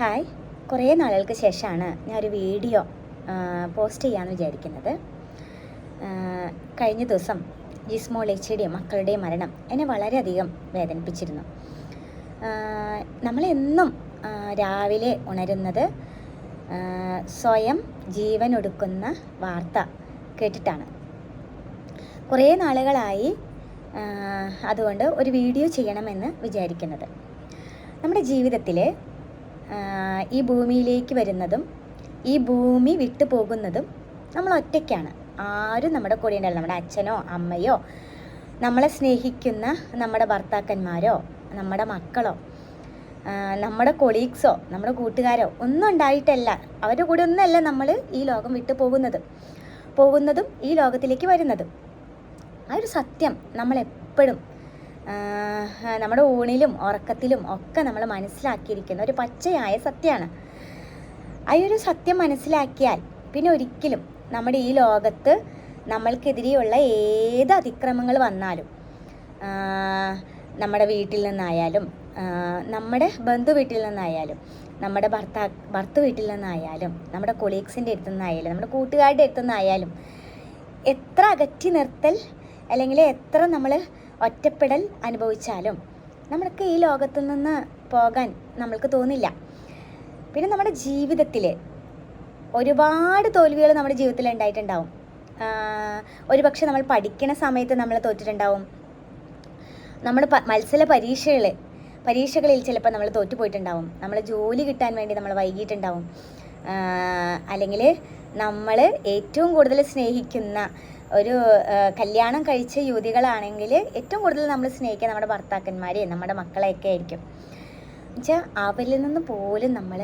Hi. കുറേ നാളുകൾക്ക് ശേഷമാണ് ഞാനൊരു വീഡിയോ പോസ്റ്റ് ചെയ്യാമെന്ന് വിചാരിക്കുന്നത്. കഴിഞ്ഞ ദിവസം ജിസ്മോൾ എച്ചിയുടെയും മക്കളുടെയും മരണം എന്നെ വളരെയധികം വേദനിപ്പിച്ചിരുന്നു. നമ്മളെന്നും രാവിലെ ഉണരുന്നത് സ്വയം ജീവൻ ഒടുക്കുന്ന വാർത്ത കേട്ടിട്ടാണ്. കുറേ നാളുകളായി അതുകൊണ്ട് ഒരു വീഡിയോ ചെയ്യണമെന്ന് വിചാരിക്കുന്നത്. നമ്മുടെ ജീവിതത്തിൽ ഈ ഭൂമിയിലേക്ക് വരുന്നതും ഈ ഭൂമി വിട്ടു പോകുന്നതും നമ്മൾ ഒറ്റയ്ക്കാണ്. ആരും നമ്മുടെ കൂടെ ഉണ്ടാവില്ല. നമ്മുടെ അച്ഛനോ അമ്മയോ നമ്മളെ സ്നേഹിക്കുന്ന നമ്മുടെ ഭർത്താക്കന്മാരോ നമ്മുടെ മക്കളോ നമ്മുടെ കൊളീഗ്സോ നമ്മുടെ കൂട്ടുകാരോ ഒന്നും ഉണ്ടായിട്ടല്ല. അവരുടെ കൂടെ ഒന്നല്ല നമ്മൾ ഈ ലോകം വിട്ടു പോകുന്നത്. പോകുന്നതും ഈ ലോകത്തിലേക്ക് വരുന്നതും. ആ ഒരു സത്യം നമ്മളെപ്പോഴും നമ്മുടെ ഊണിലും ഉറക്കത്തിലും ഒക്കെ നമ്മൾ മനസ്സിലാക്കിയിരിക്കുന്ന ഒരു പച്ചയായ സത്യമാണ്. ആ ഒരു സത്യം മനസ്സിലാക്കിയാൽ പിന്നെ ഒരിക്കലും നമ്മുടെ ഈ ലോകത്ത് നമ്മൾക്കെതിരെയുള്ള ഏത് അതിക്രമങ്ങൾ വന്നാലും നമ്മുടെ വീട്ടിൽ നിന്നായാലും നമ്മുടെ ബന്ധു വീട്ടിൽ നിന്നായാലും നമ്മുടെ ഭർത്താ ഭർത്ത വീട്ടിൽ നിന്നായാലും നമ്മുടെ കൊളീഗ്സിന്റെ അടുത്തു നിന്നായാലും നമ്മുടെ കൂട്ടുകാരുടെ അടുത്തു നിന്നായാലും എത്ര അകറ്റി നിർത്തൽ അല്ലെങ്കിൽ എത്ര നമ്മൾ ഒറ്റപ്പെടൽ അനുഭവിച്ചാലും നമ്മൾക്ക് ഈ ലോകത്തു നിന്ന് പോകാൻ നമ്മൾക്ക് തോന്നില്ല. പിന്നെ നമ്മുടെ ജീവിതത്തിൽ ഒരുപാട് തോൽവികൾ നമ്മുടെ ജീവിതത്തിൽ ഉണ്ടായിട്ടുണ്ടാവും. ഒരു പക്ഷെ നമ്മൾ പഠിക്കുന്ന സമയത്ത് നമ്മൾ തോറ്റിട്ടുണ്ടാവും. നമ്മുടെ പ- മത്സര പരീക്ഷകൾ പരീക്ഷകളിൽ ചിലപ്പോൾ നമ്മൾ തോറ്റുപോയിട്ടുണ്ടാവും നമ്മൾ ജോലി കിട്ടാൻ വേണ്ടി നമ്മൾ വൈകിട്ടുണ്ടാവും അല്ലെങ്കിൽ നമ്മൾ ഏറ്റവും കൂടുതൽ സ്നേഹിക്കുന്ന ഒരു കല്യാണം കഴിച്ച യുവതികളാണെങ്കിൽ ഏറ്റവും കൂടുതൽ നമ്മൾ സ്നേഹിക്കുക നമ്മുടെ ഭർത്താക്കന്മാരെ നമ്മുടെ മക്കളെയൊക്കെ ആയിരിക്കും. എന്നുവെച്ചാൽ അവരിൽ നിന്ന് പോലും നമ്മൾ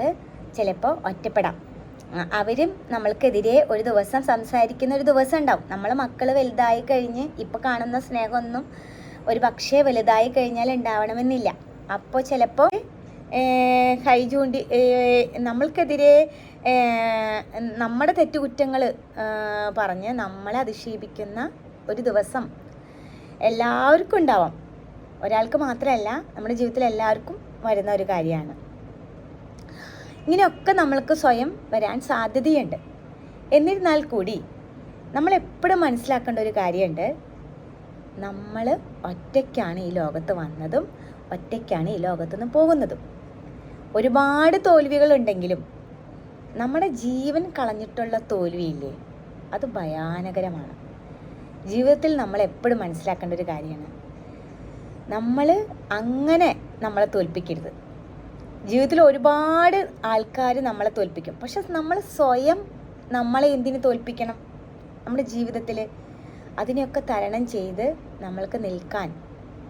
ചിലപ്പോൾ ഒറ്റപ്പെടാം. അവരും നമ്മൾക്കെതിരെ ഒരു ദിവസം സംസാരിക്കുന്ന ഒരു ദിവസം ഉണ്ടാവും. നമ്മൾ മക്കൾ വലുതായി കഴിഞ്ഞ് ഇപ്പോൾ കാണുന്ന സ്നേഹമൊന്നും ഒരു പക്ഷേ വലുതായി കഴിഞ്ഞാൽ ഉണ്ടാവണമെന്നില്ല. അപ്പോൾ ചിലപ്പോൾ കൈ ചൂണ്ടി നമ്മൾക്കെതിരെ നമ്മുടെ തെറ്റുകുറ്റങ്ങൾ പറഞ്ഞ് നമ്മളെ അധിക്ഷേപിക്കുന്ന ഒരു ദിവസം എല്ലാവർക്കും ഉണ്ടാവാം. ഒരാൾക്ക് മാത്രമല്ല നമ്മുടെ ജീവിതത്തിൽ എല്ലാവർക്കും വരുന്ന ഒരു കാര്യമാണ്. ഇങ്ങനെയൊക്കെ നമ്മൾക്ക് സ്വയം വരാൻ സാധ്യതയുണ്ട്. എന്നിരുന്നാൽ കൂടി നമ്മൾ എപ്പോഴും മനസ്സിലാക്കേണ്ട ഒരു കാര്യമുണ്ട്. നമ്മൾ ഒറ്റയ്ക്കാണ് ഈ ലോകത്ത് വന്നതും ഒറ്റയ്ക്കാണ് ഈ ലോകത്തുനിന്ന് പോകുന്നതും. ഒരുപാട് തോൽവികൾ ഉണ്ടെങ്കിലും നമ്മുടെ ജീവൻ കളഞ്ഞിട്ടുള്ള തോൽവിയില്ലേ? അത് ഭയാനകരമാണ്. ജീവിതത്തിൽ നമ്മൾ എപ്പോഴും മനസ്സിലാക്കേണ്ട ഒരു കാര്യമാണ്. നമ്മൾ അങ്ങനെ നമ്മളെ തോൽപ്പിക്കരുത്. ജീവിതത്തിൽ ഒരുപാട് ആൾക്കാർ നമ്മളെ തോൽപ്പിക്കും. പക്ഷെ നമ്മൾ സ്വയം നമ്മളെ എന്തിനു തോൽപ്പിക്കണം? നമ്മുടെ ജീവിതത്തിൽ അതിനെയൊക്കെ തരണം ചെയ്ത് നമ്മൾക്ക് നിൽക്കാൻ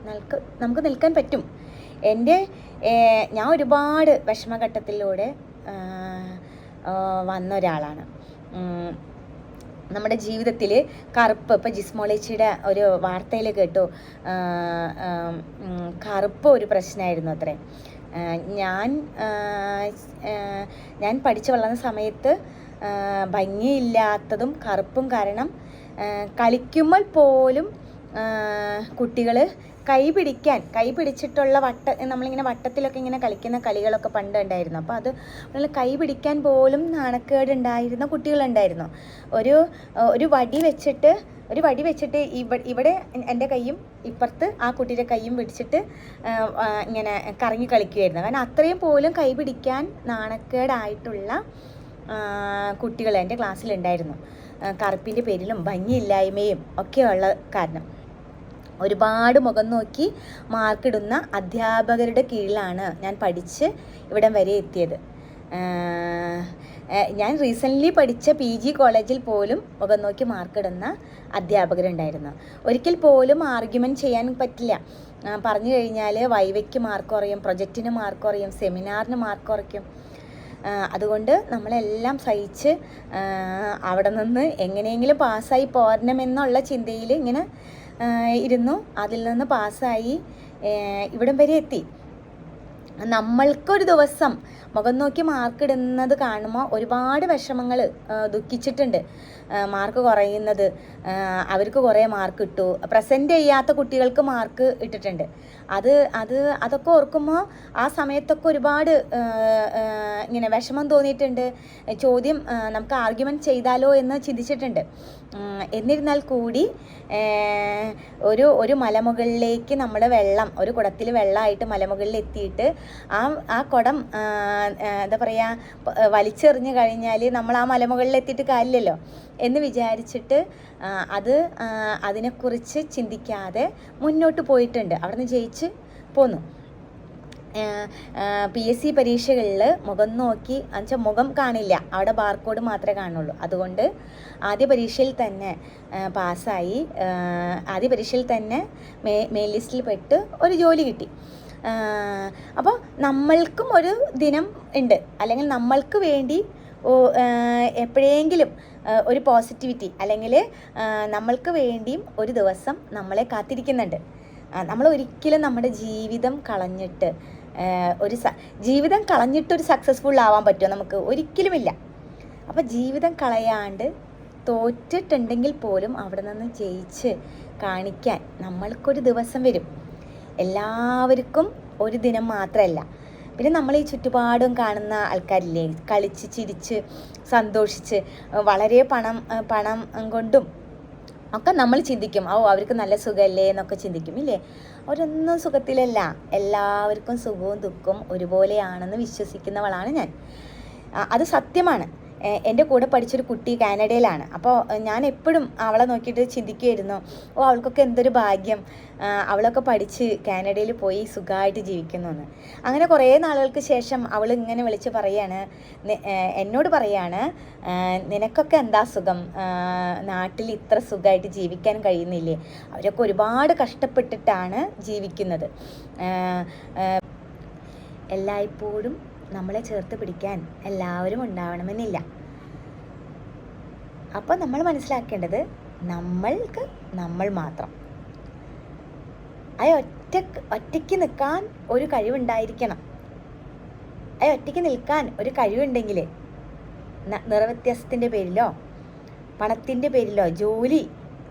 നമുക്ക് നമുക്ക് നിൽക്കാൻ പറ്റും. എന്റെ ഞാൻ ഒരുപാട് വിഷമഘട്ടത്തിലൂടെ വന്ന ഒരാളാണ്. നമ്മുടെ ജീവിതത്തിൽ കറുപ്പ് ഇപ്പോൾ ജിസ്മോളേച്ചിയുടെ ഒരു വാർത്തയിൽ കേട്ടു. കറുപ്പ് ഒരു പ്രശ്നമായിരുന്നു അത്രേ. ഞാൻ ഞാൻ പഠിച്ചു വളർന്ന സമയത്ത് ഭംഗിയില്ലാത്തതും കറുപ്പും കാരണം കളിക്കുമ്പോൾ പോലും കുട്ടികൾ കൈ പിടിക്കാൻ കൈ പിടിച്ചിട്ടുള്ള വട്ട നമ്മളിങ്ങനെ വട്ടത്തിലൊക്കെ ഇങ്ങനെ കളിക്കുന്ന കളികളൊക്കെ പണ്ട് ഉണ്ടായിരുന്നു. അപ്പോൾ അത് നമ്മൾ കൈ പിടിക്കാൻ പോലും നാണക്കേട് ഉണ്ടായിരുന്ന കുട്ടികളുണ്ടായിരുന്നു. ഒരു ഒരു വടി വെച്ചിട്ട് ഒരു വടി വെച്ചിട്ട് ഇവ ഇവിടെ എന്റെ കൈയും ഇപ്പുറത്ത് ആ കുട്ടിയുടെ കൈയും പിടിച്ചിട്ട് ഇങ്ങനെ കറങ്ങി കളിക്കുമായിരുന്നു കാരണം അത്രയും പോലും കൈ പിടിക്കാൻ നാണക്കേടായിട്ടുള്ള കുട്ടികൾ എന്റെ ക്ലാസ്സിലുണ്ടായിരുന്നു. കറുപ്പിന്റെ പേരിലും ഭംഗിയില്ലായ്മയും ഒക്കെയുള്ള കാരണം. ഒരുപാട് മുഖം നോക്കി മാർക്കിടുന്ന അധ്യാപകരുടെ കീഴിലാണ് ഞാൻ പഠിച്ച് ഇവിടം വരെ എത്തിയത്. ഞാൻ റീസെന്റ്ലി പഠിച്ച പി ജി കോളേജിൽ പോലും മുഖം നോക്കി മാർക്കിടുന്ന അധ്യാപകരുണ്ടായിരുന്നു. ഒരിക്കൽ പോലും ആർഗ്യുമെന്റ് ചെയ്യാൻ പറ്റില്ല. പറഞ്ഞു കഴിഞ്ഞാൽ വൈവയ്ക്ക് മാർക്ക് കുറയും പ്രൊജക്റ്റിന് മാർക്ക് കുറയും സെമിനാറിന് മാർക്ക് കുറയ്ക്കും. അതുകൊണ്ട് നമ്മളെല്ലാം സഹിച്ച് അവിടെ നിന്ന് എങ്ങനെയെങ്കിലും പാസ്സായി പോരണമെന്നുള്ള ചിന്തയിൽ ഇങ്ങനെ ഇരുന്നു. അതിൽ നിന്ന് പാസ്സായി ഇവിടം വരെ എത്തി. നമ്മൾക്കൊരു ദിവസം മുഖം നോക്കി മാർക്ക് ഇടുന്നത് കാണുമ്പോൾ ഒരുപാട് വിഷമങ്ങൾ ദുഃഖിച്ചിട്ടുണ്ട്. മാർക്ക് കുറയുന്നത് അവർക്ക് കുറേ മാർക്ക് ഇട്ടു. പ്രസന്റ് ചെയ്യാത്ത കുട്ടികൾക്ക് മാർക്ക് ഇട്ടിട്ടുണ്ട്. അത് അത് അതൊക്കെ ഓർക്കുമ്പോൾ ആ സമയത്തൊക്കെ ഒരുപാട് ഇങ്ങനെ വിഷമം തോന്നിയിട്ടുണ്ട്. ചോദ്യം നമുക്ക് ആർഗ്യുമെന്റ് ചെയ്താലോ എന്ന് ചിന്തിച്ചിട്ടുണ്ട്. എന്നിരുന്നാൽ കൂടി ഒരു ഒരു മലമുകളിലേക്ക് നമ്മൾ വെള്ളം ഒരു കുടത്തിൽ വെള്ളമായിട്ട് മലമുകളിൽ എത്തിയിട്ട് ആ ആ കുടം എന്താ പറയുക വലിച്ചെറിഞ്ഞു കഴിഞ്ഞാൽ നമ്മൾ ആ മലമുകളിൽ എത്തിയിട്ട് കാര്യമില്ലല്ലോ. എന്ന് വിചാരിച്ചിട്ട് അത് അതിനെക്കുറിച്ച് ചിന്തിക്കാതെ മുന്നോട്ട് പോയിട്ടുണ്ട്. അവിടുന്ന് ജയിച്ച് പോന്നു. പി എസ് സി പരീക്ഷകളിൽ മുഖം നോക്കി എന്നുവെച്ചാൽ മുഖം കാണില്ല. അവിടെ ബാർകോഡ് മാത്രമേ കാണുള്ളൂ. അതുകൊണ്ട് ആദ്യ പരീക്ഷയിൽ തന്നെ പാസ്സായി. ആദ്യ പരീക്ഷയിൽ തന്നെ മേ മെയിൻ ലിസ്റ്റിൽ പെട്ട് ഒരു ജോലി കിട്ടി. അപ്പോൾ നമ്മൾക്കും ഒരു ദിനം ഉണ്ട്. അല്ലെങ്കിൽ നമ്മൾക്ക് വേണ്ടി എപ്പോഴെങ്കിലും ഒരു പോസിറ്റിവിറ്റി അല്ലെങ്കിൽ നമ്മൾക്ക് വേണ്ടിയും ഒരു ദിവസം നമ്മളെ കാത്തിരിക്കുന്നുണ്ട്. നമ്മൾ ഒരിക്കലും നമ്മുടെ ജീവിതം കളഞ്ഞിട്ട് ഒരു ജീവിതം കളഞ്ഞിട്ടൊരു സക്സസ്ഫുൾ ആവാൻ പറ്റുമോ നമുക്ക് ഒരിക്കലുമില്ല. അപ്പോൾ ജീവിതം കളയാണ്ട് തോറ്റിട്ടുണ്ടെങ്കിൽ പോലും അവിടെ നിന്ന് ജയിച്ച് കാണിക്കാൻ നമ്മൾക്കൊരു ദിവസം വരും. എല്ലാവർക്കും ഒരു ദിനം മാത്രമല്ല. പിന്നെ നമ്മൾ ഈ ചുറ്റുപാടും കാണുന്ന ആൾക്കാരില്ലേ? കളിച്ച് ചിരിച്ച് സന്തോഷിച്ച് വളരെ പണം പണം കൊണ്ടും ഒക്കെ നമ്മൾ ചിന്തിക്കും. ഓ അവർക്ക് നല്ല സുഖമല്ലേ എന്നൊക്കെ ചിന്തിക്കും ഇല്ലേ? അവരൊന്നും സുഖത്തിലല്ല. എല്ലാവർക്കും സുഖവും ദുഃഖവും ഒരുപോലെയാണെന്ന് വിശ്വസിക്കുന്നവളാണ് ഞാൻ. അത് സത്യമാണ്. എന്റെ കൂടെ പഠിച്ചൊരു കുട്ടി കാനഡയിലാണ്. അപ്പോൾ ഞാൻ എപ്പോഴും അവളെ നോക്കിയിട്ട് ചിന്തിക്കുമായിരുന്നു ഓ അവൾക്കൊക്കെ എന്തൊരു ഭാഗ്യം അവളൊക്കെ പഠിച്ച് കാനഡയിൽ പോയി സുഖമായിട്ട് ജീവിക്കുന്നു എന്ന് അങ്ങനെ കുറേ നാളുകൾക്ക് ശേഷം അവൾ ഇങ്ങനെ വിളിച്ച് പറയാണ് എന്നോട് പറയാണ് നിനക്കൊക്കെ എന്താ സുഖം? നാട്ടിൽ ഇത്ര സുഖമായിട്ട് ജീവിക്കാൻ കഴിയുന്നില്ലേ? അവരൊക്കെ ഒരുപാട് കഷ്ടപ്പെട്ടിട്ടാണ് ജീവിക്കുന്നത്. എല്ലായ്പ്പോഴും നമ്മളെ ചേർത്ത് പിടിക്കാൻ എല്ലാവരും ഉണ്ടാവണമെന്നില്ല. അപ്പോൾ നമ്മൾ മനസ്സിലാക്കേണ്ടത് നമ്മൾക്ക് നമ്മൾ മാത്രം. അയ ഒറ്റ ഒറ്റയ്ക്ക് നിൽക്കാൻ ഒരു കഴിവുണ്ടായിരിക്കണം. അയ ഒറ്റയ്ക്ക് നിൽക്കാൻ ഒരു കഴിവുണ്ടെങ്കിൽ നിറവ്യത്യാസത്തിന്റെ പേരിലോ പണത്തിന്റെ പേരിലോ ജോലി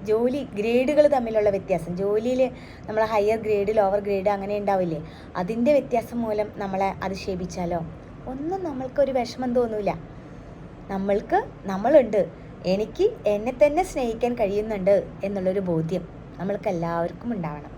ജോലി ഗ്രേഡുകൾ തമ്മിലുള്ള വ്യത്യാസം. ജോലിയിൽ നമ്മൾ ഹയർ ഗ്രേഡ് ലോവർ ഗ്രേഡ് അങ്ങനെ ഉണ്ടാവില്ലേ? അതിന്റെ വ്യത്യാസം മൂലം നമ്മളെ അധിക്ഷേപിച്ചാലോ ഒന്നും നമ്മൾക്കൊരു വിഷമം തോന്നൂല. നമ്മൾക്ക് നമ്മളുണ്ട്. എനിക്ക് എന്നെ തന്നെ സ്നേഹിക്കാൻ കഴിയുന്നുണ്ട് എന്നുള്ളൊരു ബോധ്യം നമ്മൾക്ക് എല്ലാവർക്കും ഉണ്ടാവണം.